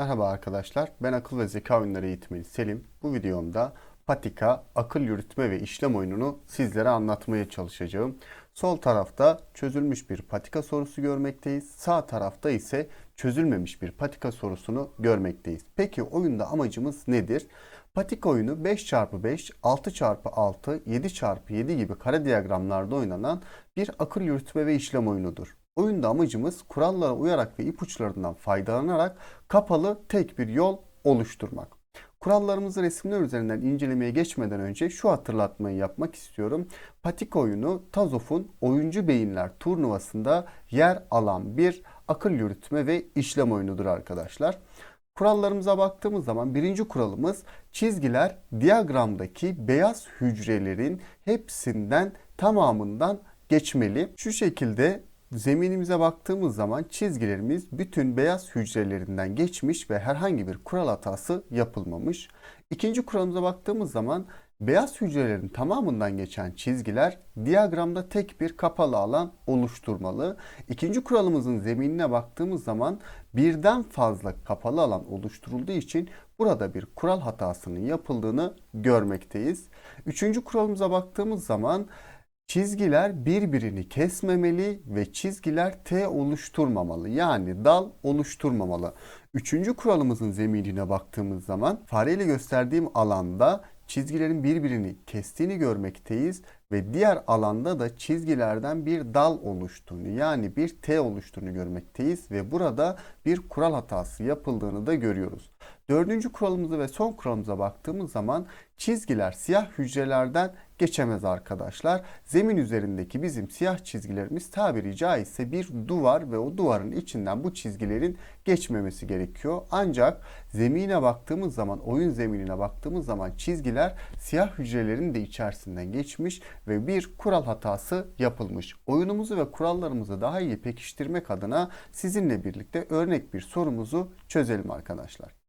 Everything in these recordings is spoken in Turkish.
Merhaba arkadaşlar, ben akıl ve zeka oyunları eğitmeni Selim. Bu videomda patika, akıl yürütme ve işlem oyununu sizlere anlatmaya çalışacağım. Sol tarafta çözülmüş bir patika sorusu görmekteyiz. Sağ tarafta ise çözülmemiş bir patika sorusunu görmekteyiz. Peki oyunda amacımız nedir? Patika oyunu 5x5, 6x6, 7x7 gibi kare diyagramlarda oynanan bir akıl yürütme ve işlem oyunudur. Oyunda amacımız kurallara uyarak ve ipuçlarından faydalanarak kapalı tek bir yol oluşturmak. Kurallarımızı resimler üzerinden incelemeye geçmeden önce şu hatırlatmayı yapmak istiyorum. Patika oyunu Tazof'un Oyuncu Beyinler turnuvasında yer alan bir akıl yürütme ve işlem oyunudur arkadaşlar. Kurallarımıza baktığımız zaman birinci kuralımız çizgiler diyagramdaki beyaz hücrelerin hepsinden tamamından geçmeli. Şu şekilde zeminimize baktığımız zaman çizgilerimiz bütün beyaz hücrelerinden geçmiş ve herhangi bir kural hatası yapılmamış. İkinci kuralımıza baktığımız zaman beyaz hücrelerin tamamından geçen çizgiler diyagramda tek bir kapalı alan oluşturmalı. İkinci kuralımızın zeminine baktığımız zaman birden fazla kapalı alan oluşturulduğu için burada bir kural hatasının yapıldığını görmekteyiz. Üçüncü kuralımıza baktığımız zaman Çizgiler birbirini kesmemeli ve çizgiler T oluşturmamalı. Yani dal oluşturmamalı. Üçüncü kuralımızın zeminine baktığımız zaman fareyle gösterdiğim alanda çizgilerin birbirini kestiğini görmekteyiz ve diğer alanda da çizgilerden bir dal oluştuğunu yani bir T oluştuğunu görmekteyiz ve burada bir kural hatası yapıldığını da görüyoruz. Dördüncü kuralımıza ve son kuralımıza baktığımız zaman çizgiler siyah hücrelerden geçemez arkadaşlar. Zemin üzerindeki bizim siyah çizgilerimiz tabiri caizse bir duvar ve o duvarın içinden bu çizgilerin geçmemesi gerekiyor. Ancak zemine baktığımız zaman, oyun zeminine baktığımız zaman çizgiler siyah hücrelerin de içerisinden geçmiş ve bir kural hatası yapılmış. Oyunumuzu ve kurallarımızı daha iyi pekiştirmek adına sizinle birlikte örnek bir sorumuzu çözelim arkadaşlar.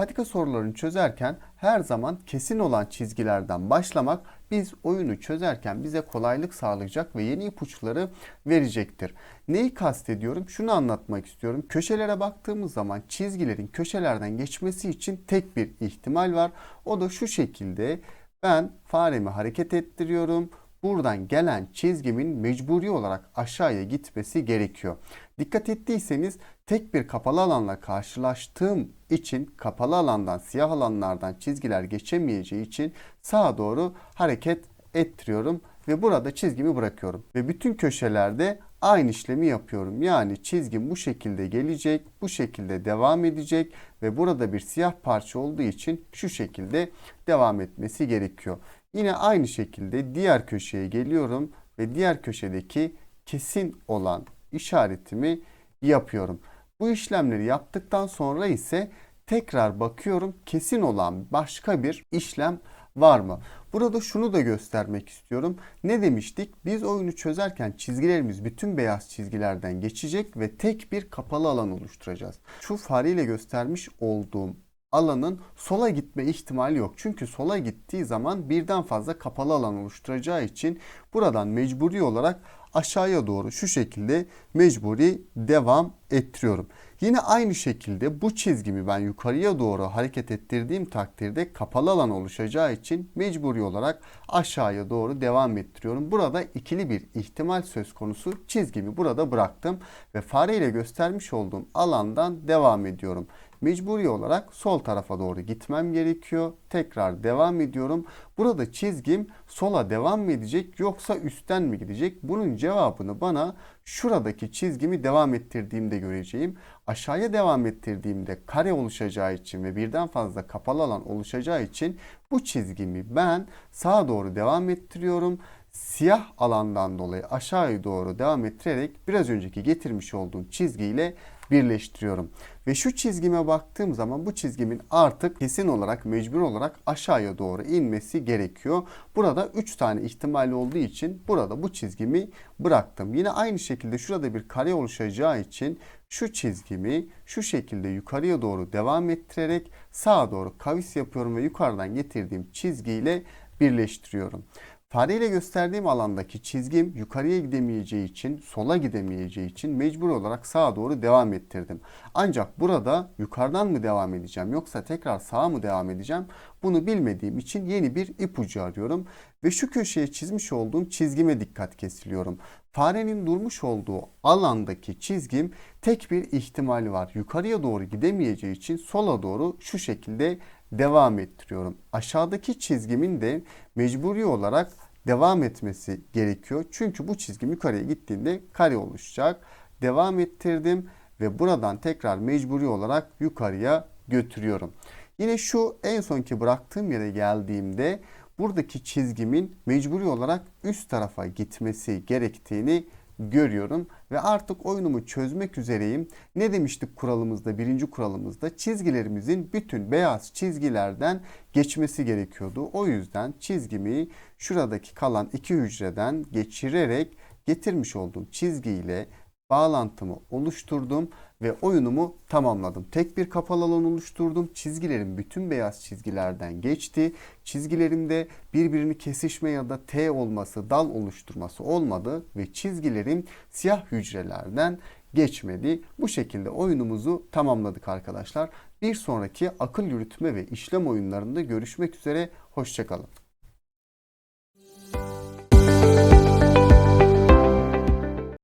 Patika sorularını çözerken her zaman kesin olan çizgilerden başlamak biz oyunu çözerken bize kolaylık sağlayacak ve yeni ipuçları verecektir. Neyi kastediyorum? Şunu anlatmak istiyorum. Köşelere baktığımız zaman çizgilerin köşelerden geçmesi için tek bir ihtimal var. O da şu şekilde ben faremi hareket ettiriyorum buradan gelen çizgimin mecburi olarak aşağıya gitmesi gerekiyor. Dikkat ettiyseniz tek bir kapalı alanla karşılaştığım için kapalı alandan siyah alanlardan çizgiler geçemeyeceği için sağa doğru hareket ettiriyorum ve burada çizgimi bırakıyorum. Ve bütün köşelerde aynı işlemi yapıyorum. Yani çizgim bu şekilde gelecek, bu şekilde devam edecek ve burada bir siyah parça olduğu için şu şekilde devam etmesi gerekiyor. Yine aynı şekilde diğer köşeye geliyorum ve diğer köşedeki kesin olan işaretimi yapıyorum. Bu işlemleri yaptıktan sonra ise tekrar bakıyorum kesin olan başka bir işlem var mı? Burada şunu da göstermek istiyorum. Ne demiştik? Biz oyunu çözerken çizgilerimiz bütün beyaz çizgilerden geçecek ve tek bir kapalı alan oluşturacağız. Şu fareyle göstermiş olduğum alanın sola gitme ihtimali yok. Çünkü sola gittiği zaman birden fazla kapalı alan oluşturacağı için buradan mecburi olarak aşağıya doğru şu şekilde mecburi devam ettiriyorum. Yine aynı şekilde bu çizgimi ben yukarıya doğru hareket ettirdiğim takdirde kapalı alan oluşacağı için mecburi olarak aşağıya doğru devam ettiriyorum. Burada ikili bir ihtimal söz konusu. Çizgimi burada bıraktım ve fare ile göstermiş olduğum alandan devam ediyorum mecburi olarak sol tarafa doğru gitmem gerekiyor. Tekrar devam ediyorum. Burada çizgim sola devam mı edecek yoksa üstten mi gidecek? Bunun cevabını bana şuradaki çizgimi devam ettirdiğimde göreceğim. Aşağıya devam ettirdiğimde kare oluşacağı için ve birden fazla kapalı alan oluşacağı için bu çizgimi ben sağa doğru devam ettiriyorum siyah alandan dolayı aşağıya doğru devam ettirerek biraz önceki getirmiş olduğum çizgiyle birleştiriyorum. Ve şu çizgime baktığım zaman bu çizgimin artık kesin olarak mecbur olarak aşağıya doğru inmesi gerekiyor. Burada 3 tane ihtimal olduğu için burada bu çizgimi bıraktım. Yine aynı şekilde şurada bir kare oluşacağı için şu çizgimi şu şekilde yukarıya doğru devam ettirerek sağa doğru kavis yapıyorum ve yukarıdan getirdiğim çizgiyle birleştiriyorum. Fareyle gösterdiğim alandaki çizgim yukarıya gidemeyeceği için, sola gidemeyeceği için mecbur olarak sağa doğru devam ettirdim. Ancak burada yukarıdan mı devam edeceğim yoksa tekrar sağa mı devam edeceğim? Bunu bilmediğim için yeni bir ipucu arıyorum ve şu köşeye çizmiş olduğum çizgime dikkat kesiliyorum. Farenin durmuş olduğu alandaki çizgim tek bir ihtimali var. Yukarıya doğru gidemeyeceği için sola doğru şu şekilde devam ettiriyorum. Aşağıdaki çizgimin de mecburi olarak devam etmesi gerekiyor. Çünkü bu çizgim yukarıya gittiğinde kare oluşacak. Devam ettirdim ve buradan tekrar mecburi olarak yukarıya götürüyorum. Yine şu en sonki bıraktığım yere geldiğimde buradaki çizgimin mecburi olarak üst tarafa gitmesi gerektiğini görüyorum ve artık oyunumu çözmek üzereyim. Ne demiştik kuralımızda, birinci kuralımızda çizgilerimizin bütün beyaz çizgilerden geçmesi gerekiyordu. O yüzden çizgimi şuradaki kalan iki hücreden geçirerek getirmiş olduğum çizgiyle bağlantımı oluşturdum ve oyunumu tamamladım. Tek bir kapalı alan oluşturdum. Çizgilerim bütün beyaz çizgilerden geçti. Çizgilerimde birbirini kesişme ya da T olması, dal oluşturması olmadı ve çizgilerim siyah hücrelerden geçmedi. Bu şekilde oyunumuzu tamamladık arkadaşlar. Bir sonraki akıl yürütme ve işlem oyunlarında görüşmek üzere. Hoşçakalın.